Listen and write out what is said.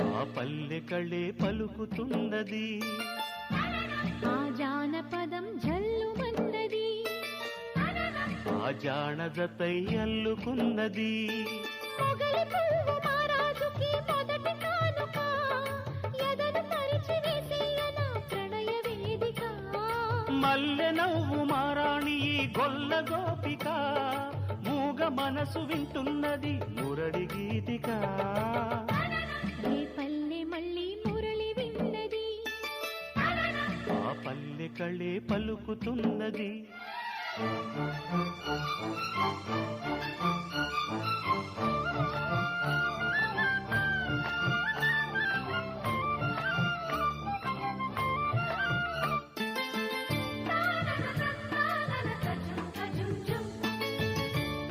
పల్లె కళ్ళే పలుకుతున్నది. ఆ జానపదం జల్లుమన్నది ఆ జానజతై అల్లుకున్నది. మల్లె నవ్వు మారాణి గొల్ల గోపిక. మూగ మనసు వింటున్నది మురడి పల్లె కళే పలుకుతున్నది.